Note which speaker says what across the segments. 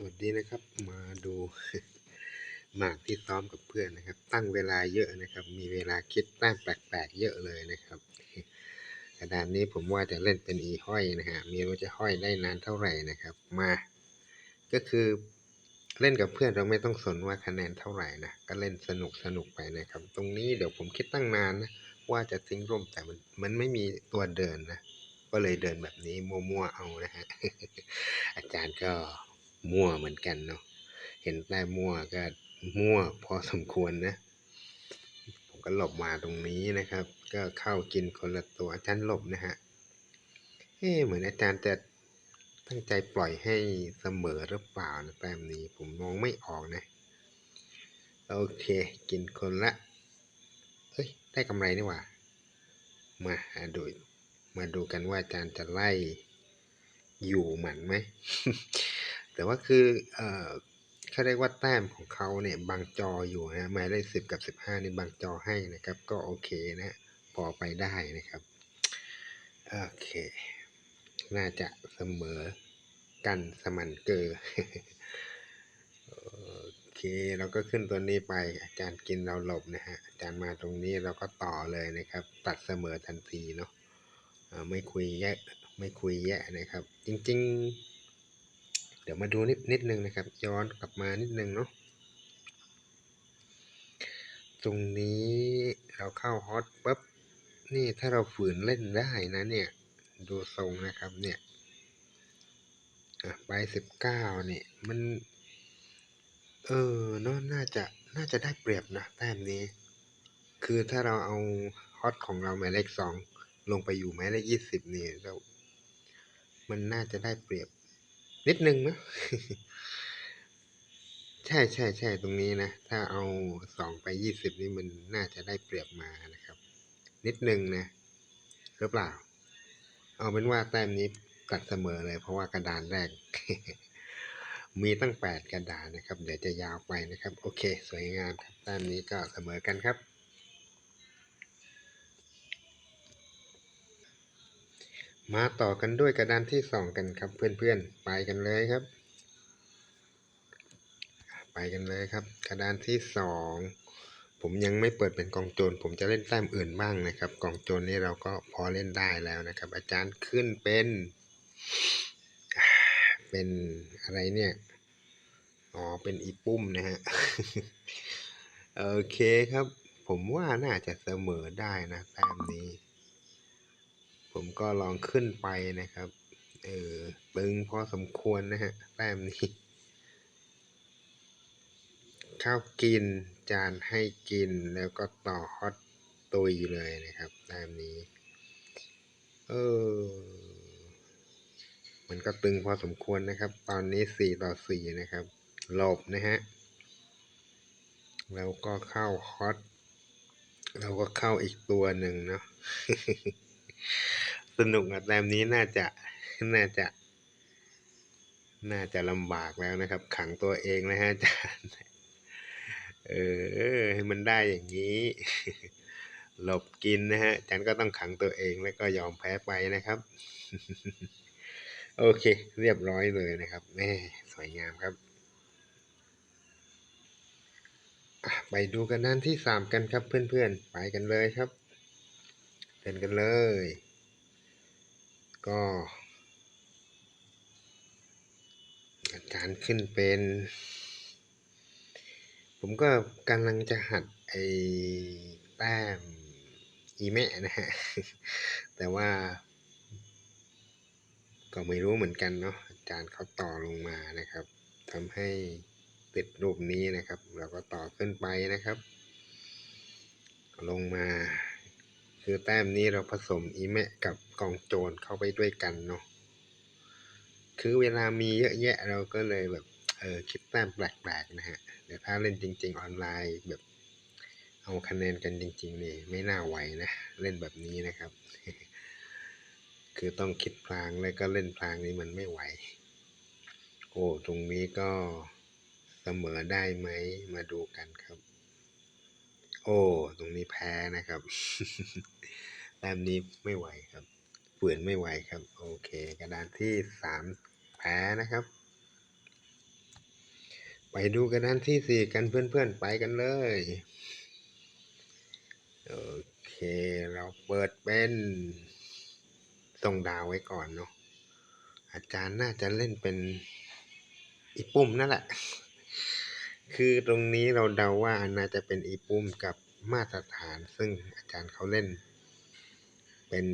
Speaker 1: สวัสดีนะครับมาดูหมากที่ซ้อมกับเพื่อนนะครับ ตั้งเวลาเยอะนะครับ มีเวลาคิดแต้มแปลกๆเยอะเลยนะครับกระดานนี้ผมว่าจะเล่นเป็นอีห้อยนะฮะมีว่าจะห้อยได้นานเท่าไหร่นะครับ มา ก็คือเล่นกับเพื่อนเราไม่ต้องสนว่าคะแนนเท่าไหร่นะก็เล่นสนุกสนุกไปนะครับ ตรงนี้เดี๋ยวผมคิดตั้งนานนะว่าจะทิ้งร่มแต่มันมันไม่มีตัวเดินนะก็เลยเดินแบบนี้มั่วๆเอานะฮะอาจารย์ก็ มั่วเหมือนกันเนาะเห็นแต้มั่วก็มั่วพอสมควรนะ ผมก็หลบมาตรงนี้นะครับ ก็เข้ากินคนละตัวอาจารย์หลบนะฮะเอ๊เหมือนอาจารย์จะตั้งใจปล่อยให้เสมอหรือเปล่านะแต้มนี้ผมมองไม่ออกนะโอเค กินคนละเฮ้ยได้กำไรนี่หว่ามาดูมาดูกันว่าอาจารย์จะไล่อยู่หมันไหม แต่ว่าคือเอ่อเขาเรียกว่าแต้มของเขาเนี่ยบางจออยู่นะหมายเลขสิบกับสิบห้านี่บางจอให้นะครับ ก็โอเคนะพอไปได้นะครับ โอเค น่าจะเสมอกันสมันเกอร์โอเคเราก็ขึ้นตัวนี้ไปอาจารย์กินเราหลบนะฮะอาจารย์มาตรงนี้เราก็ต่อเลยนะครับ ตัดเสมอทันทีเนาะไม่คุยแยะไม่คุยแยะนะครับ จริง ๆ ดี๋ยวมาดูนิดนิดนึงนะครับ ย้อนกลับมานิดนึงเนาะตรงนี้เราเข้าฮอตปั๊บนี่ถ้าเราฝืนเล่นได้นะเนี่ย ดูทรงนะครับเนี่ยไปสิบเก้าเนี่ยมัน เออเนาะน่าจะน่าจะได้เปรียบนะแต้มนี้ คือถ้าเราเอาฮอตของเราหมายเลขสองลงไปอยู่หมายเลขยี่สิบนี่เรา มันน่าจะได้เปรียบ นิดนึงนะใช่ใช่ใช่ตรงนี้นะ ถ้าเอาสองไปยี่สิบนี่มันน่าจะได้เปรียบมานะครับ นิดนึงนะหรือเปล่า เอาเป็นว่าแต้มนี้ตัดเสมอเลย เพราะว่ากระดานแรก มีตั้งแปดกระดานนะครับ เดี๋ยวจะยาวไปนะครับ โอเค สวยงามครับแต้มนี้ก็เสมอกันครับ มาต่อกันด้วยกระดานที่สองกันครับเพื่อนๆ ไปกันเลยครับ ไปกันเลยครับ กระดานที่สองผมยังไม่เปิดเป็นกองโจรผมจะเล่นแต้มอื่นบ้างนะครับ กองโจรนี้เราก็พอเล่นได้แล้วนะครับ อาจารย์ขึ้นเป็น เป็นอะไรเนี่ยอ๋อเป็นอีปุ้มนะฮะโอเคครับ ผมว่าน่าจะเสมอได้นะแต้มนี้ ผมก็ลองขึ้นไปนะครับ เออตึงพอสมควรนะฮะแต้มนี้ ข้าวกินจานให้กินแล้วก็ต่อฮอตตุยเลยนะครับตามนี้ เออ มันก็ตึงพอสมควรนะครับ ตอนนี้สี่ต่อสี่นะครับ หลบนะฮะ แล้วก็เข้าฮอตเราก็เข้าอีกตัวหนึ่งเนาะ สนุกอะแต้มนี้น่าจะน่าจะ น่าจะลำบากแล้วนะครับ ขังตัวเองนะฮะอาจารย์ เออให้มันได้อย่างนี้ หลบกินนะฮะจันก็ต้องขังตัวเองแล้วก็ยอมแพ้ไปนะครับ โอเค เรียบร้อยเลยนะครับแม่สวยงามครับไปดูกันด้านที่สามกันครับเพื่อนๆ ไปกันเลยครับ เล่นกันเลย ก็อาจารย์ขึ้นเป็น ผมก็กำลังจะหัดไอ้แต้มอีแม่นะฮะ แต่ว่า ก็ไม่รู้เหมือนกันเนาะอาจารย์เขาต่อลงมานะครับทำให้ติดรูปนี้นะครับ เราก็ต่อขึ้นไปนะครับ ลงมา คือแต้มนี้เราผสมอีแม่กับกองโจรเข้าไปด้วยกันเนาะคือเวลามีเยอะแยะเราก็เลยแบบเออคิดแต้มแปลกๆนะฮะแต่ถ้าเล่นจริง ๆ ออนไลน์แบบเอาคะแนนกันจริง ๆ นี่ไม่น่าไหวนะเล่นแบบนี้นะครับ คือต้องคิดพลางแล้วก็เล่นพลางนี้มันไม่ไหว โอ้ตรงนี้ก็เสมอได้ไหมมาดูกันครับ อ้ ตรงนี้แพ้นะครับแต้มนี้ไม่ไหวครับเปื่อนไม่ไหวครับ โอเค กระดานที่สามแพ้นะครับ ไปดูกระดานที่สี่กันเพื่อนๆ ไปกันเลย โอเค เราเปิดเป็นส่งดาวไว้ก่อนเนาะอาจารย์น่าจะเล่นเป็นอีปุ่มนั่นแหละ คือตรงนี้เราเดาว่าน่าจะเป็นอีปุ่มกับมาตรฐาน ซึ่งอาจารย์เขาเล่น เป็น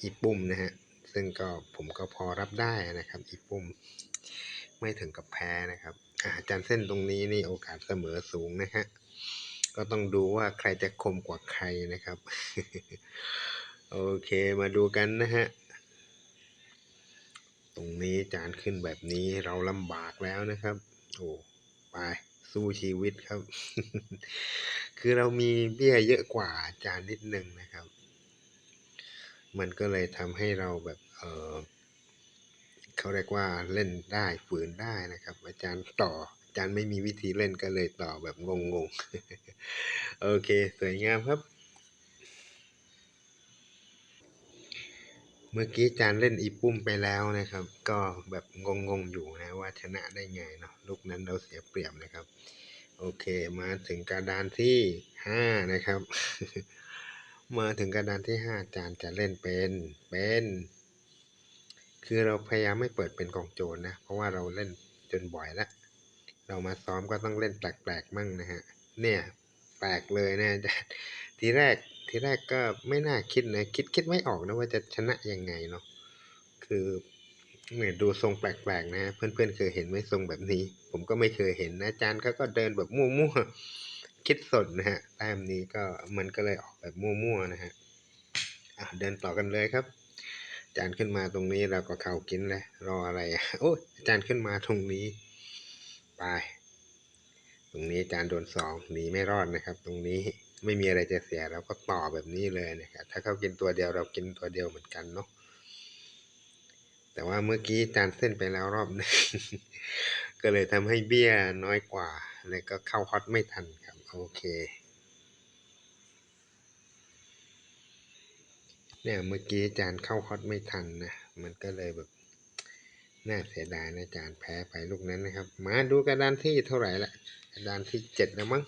Speaker 1: อีปุ่มนะฮะ ซึ่งก็ผมก็พอรับได้นะครับ อีปุ่ม ไม่ถึงกับแพ้นะครับ อาจารย์เส้นตรงนี้นี่โอกาสเสมอสูงนะฮะ ก็ต้องดูว่าใครจะคมกว่าใครนะครับ โอเคมาดูกันนะฮะ ตรงนี้จานขึ้นแบบนี้เราลำบากแล้วนะครับ โอ้ สู้ชีวิตครับ คือเรามีเบี้ยเยอะกว่าจานนิดนึงนะครับ มันก็เลยทำให้เราแบบเออเขาเรียกว่าเล่นได้ฝืนได้นะครับ อาจารย์ต่ออาจารย์ไม่มีวิธีเล่นก็เลยต่อแบบงงๆ โอเค สวยงามครับ เมื่อกี้อาจารย์เล่นอีปุ้มไปแล้วนะครับ ก็แบบงงๆอยู่นะว่าชนะได้ไงเนาะลูกนั้นเราเสียเปรียบนะครับ โอเคมาถึงกระดานที่ห้านะครับ มาถึงกระดานที่ห้าอาจารย์จะเล่นเป็นเป็น คือเราพยายามไม่เปิดเป็นกองโจรนะ เพราะว่าเราเล่นจนบ่อยแล้วเรามาซ้อมก็ต้องเล่นแปลกๆมั่งนะฮะเนี่ยแปลกเลยนะอาจารย์ทีแรก ทีแรกก็ไม่น่าคิดนะ คิดคิดไม่ออกนะว่าจะชนะยังไงเนาะคือเนี่ยดูทรงแปลกๆนะเพื่อนๆเคยเห็นไหมทรงแบบนี้ ผมก็ไม่เคยเห็นนะอาจารย์เขาก็เดินแบบมั่วๆคิดสดนะฮะแต้มนี้ก็มันก็เลยออกแบบมั่วๆนะฮะอะเดินต่อกันเลยครับ อาจารย์ขึ้นมาตรงนี้เราก็เข้ากินเลยรออะไรอโอ้ยอาจารย์ขึ้นมาตรงนี้ไปตรงนี้อาจารย์โดนสองหนีไม่รอดนะครับ ตรงนี้ ไม่มีอะไรจะเสียเราก็ต่อแบบนี้เลยนะครับถ้าเขากินตัวเดียวเรากินตัวเดียวเหมือนกันเนาะแต่ว่าเมื่อกี้จารย์เส้นไปแล้วรอบนึงก็เลยทำให้เบี้ยน้อยกว่า แล้วก็เข้าฮอตไม่ทันครับ โอเค เนี่ยเมื่อกี้จารย์เข้าฮอตไม่ทันนะมันก็เลยแบบน่าเสียดายนะจารย์แพ้ไปลูกนั้นนะครับ มาดูกระดานที่เท่าไหร่ละกระดานที่เจ็ดแล้วมั้ง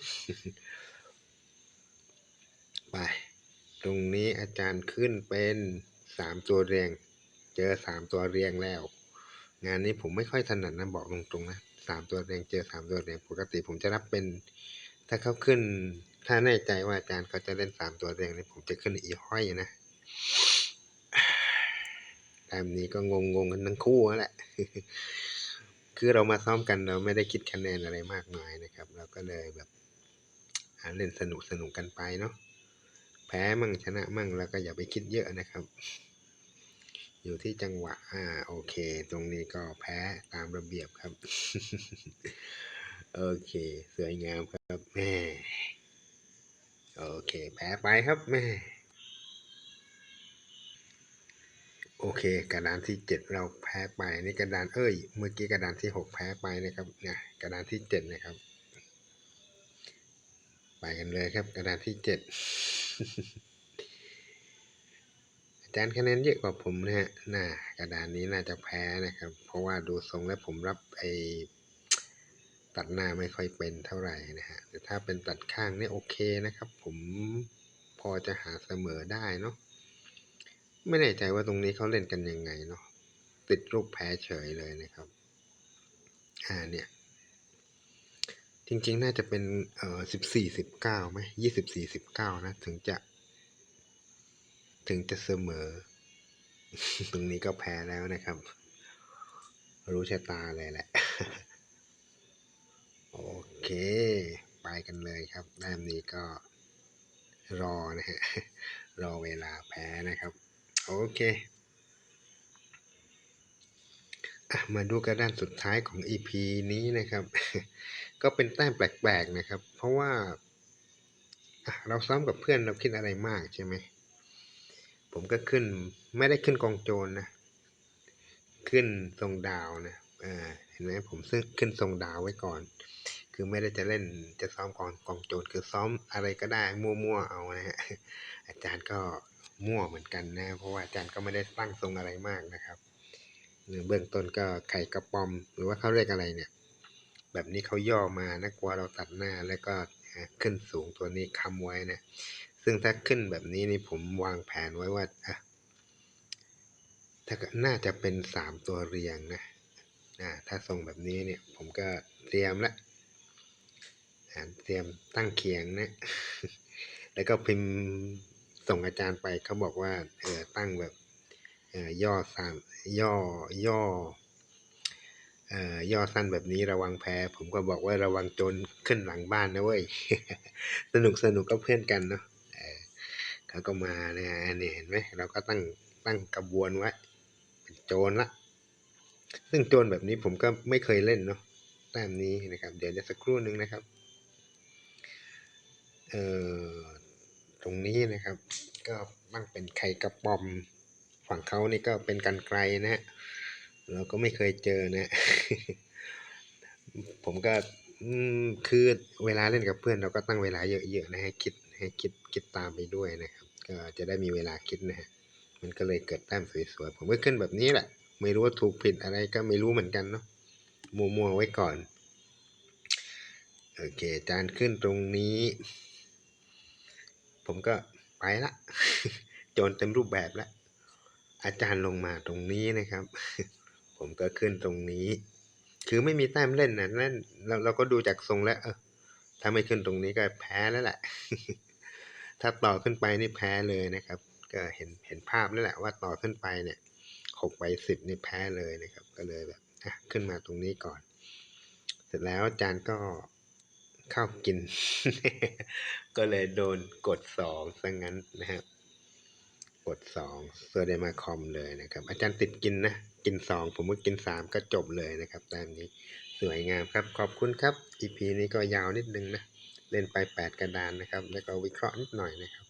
Speaker 1: ไป ตรงนี้อาจารย์ขึ้นเป็นสามตัวเรียง เจอสามตัวเรียงแล้ว งานนี้ผมไม่ค่อยถนัดนะบอกตรงๆนะสามตัวเรียงเจอสามตัวเรียงปกติผมจะรับเป็น ถ้าเขาขึ้น ถ้าแน่ใจว่าอาจารย์เขาจะเล่นสามตัวเรียงนี่ผมจะขึ้นอีห้อยนะแต้มนี้ก็งงๆกันทั้งคู่นั่นแหละ คือเรามาซ้อมกันเราไม่ได้คิดคะแนนอะไรมากมายนะครับ เราก็เลยแบบเล่นสนุกสนุกกันไปเนาะ แพ้มั่งชนะมั่งแล้วก็อย่าไปคิดเยอะนะครับ อยู่ที่จังหวะอ่าโอเค ตรงนี้ก็แพ้ตามระเบียบครับ โอเค สวยงามครับแม่โอเคแพ้ไปครับแม่โอเค กระดานที่เจ็ดเราแพ้ไปนี่กระดานเอ้ยเมื่อกี้กระดานที่หกแพ้ไปนะครับเนี่ยกระดานที่เจ็ดนะครับ ไปกันเลยครับ กระดานที่เจ็ดอาจารย์คะแนนเยอะกว่าผมนะฮะน่ากระดานนี้น่าจะแพ้นะครับ เพราะว่าดูทรงแล้วผมรับไอตัดหน้าไม่ค่อยเป็นเท่าไหร่นะฮะแต่ถ้าเป็นตัดข้างนี่โอเคนะครับ ผมพอจะหาเสมอได้เนาะไม่แน่ใจว่าตรงนี้เขาเล่นกันยังไงเนาะติดรูปแพ้เฉยเลยนะครับ อ่าเนี่ย จริงๆ น่าจะเป็นเอ่อสิบสี่สิบเก้าไหมยี่สิบสี่สิบเก้านะ ถึงจะ ถึงจะเสมอ ตรงนี้ก็แพ้แล้วนะครับ รู้ชะตาเลยแหละ โอเค ไปกันเลยครับแต้มนี้ก็รอนะฮะ รอเวลาแพ้นะครับ โอเค มาดูกระด้านสุดท้ายของ EP นี้นะครับ ก็เป็นแต้มแปลกๆนะครับ เพราะว่าเราซ้อมกับเพื่อนเราคิดอะไรมากใช่ไหม ผมก็ขึ้นไม่ได้ขึ้นกองโจรนะ ขึ้นทรงดาวนะอ่าเห็นไหมผมซึ่งขึ้นทรงดาวไว้ก่อน คือไม่ได้จะเล่นจะซ้อมกองกองโจรคือซ้อมอะไรก็ได้มั่วๆเอานะฮะอาจารย์ก็มั่วเหมือนกันนะ เพราะว่าอาจารย์ก็ไม่ได้ตั้งทรงอะไรมากนะครับ เบื้องต้นก็ไข่กระป๋อม หรือว่าเขาเรียกอะไรเนี่ย แบบนี้เขาย่อมานะกลัวเราตัดหน้าแล้วก็ขึ้นสูงตัวนี้ค้ำไว้นะซึ่งถ้าขึ้นแบบนี้นี่ผมวางแผนไว้ว่าอะถ้าน่าจะเป็นสามตัวเรียงนะอ่าถ้าทรงแบบนี้เนี่ย ผมก็เตรียมละเตรียมตั้งเคียงนะ แล้วก็พิมพ์ส่งอาจารย์ไปเขาบอกว่าเออตั้งแบบ ย่อสั้นย่อย่อย่อสั้นแบบนี้ระวังแพ้ ผมก็บอกว่าระวังโจรขึ้นหลังบ้านนะเว้ย สนุกสนุกก็เพื่อนกันเนาะเขาก็มาเนี่ยเนี่ยเห็นไหมเราก็ตั้งตั้งกระบวนไว้เป็นโจรละ ซึ่งโจรแบบนี้ผมก็ไม่เคยเล่นเนาะแต้มนี้นะครับ เดี๋ยวจะสักครู่หนึ่งนะครับ เอ่อตรงนี้นะครับ ก็ตั้งเป็นไข่กระป๋อม ฝั่งเขานี่ก็เป็นกันไกลนะฮะเราก็ไม่เคยเจอนะ ผมก็คือเวลาเล่นกับเพื่อนเราก็ตั้งเวลาเยอะๆนะให้คิดให้คิดคิดตามไปด้วยนะครับ ก็จะได้มีเวลาคิดนะฮะมันก็เลยเกิดแต้มสวยๆผมก็ขึ้นแบบนี้แหละ ไม่รู้ว่าถูกผิดอะไรก็ไม่รู้เหมือนกันเนาะมัวๆไว้ก่อนโอเคจานขึ้นตรงนี้ ผมก็ไปละ โจรเต็มรูปแบบแล้ว อาจารย์ลงมาตรงนี้นะครับ ผมก็ขึ้นตรงนี้ คือไม่มีแต้มเล่นนะนั่นเราเราก็ดูจากทรงแล้วเออถ้าไม่ขึ้นตรงนี้ก็แพ้แล้วแหละ ถ้าต่อขึ้นไปนี่แพ้เลยนะครับ ก็เห็นเห็นภาพแล้วแหละว่าต่อขึ้นไปเนี่ยหกไปสิบนี่แพ้เลยนะครับ ก็เลยแบบอะขึ้นมาตรงนี้ก่อน เสร็จแล้วอาจารย์ก็เข้ากิน ก็เลยโดนกดสองซะงั้นนะครับ กดสองเซอร์เดมาคอมเลยนะครับ อาจารย์ติดกินนะ กินสองผมก็กินสามก็จบเลยนะครับตามนี้สวยงามครับ ขอบคุณครับ EP นี้ก็ยาวนิดนึงนะ เล่นไปแปดกระดานนะครับ แล้วก็วิเคราะห์นิดหน่อยนะครับ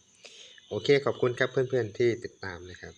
Speaker 1: โอเคขอบคุณครับเพื่อนๆที่ติดตามนะครับ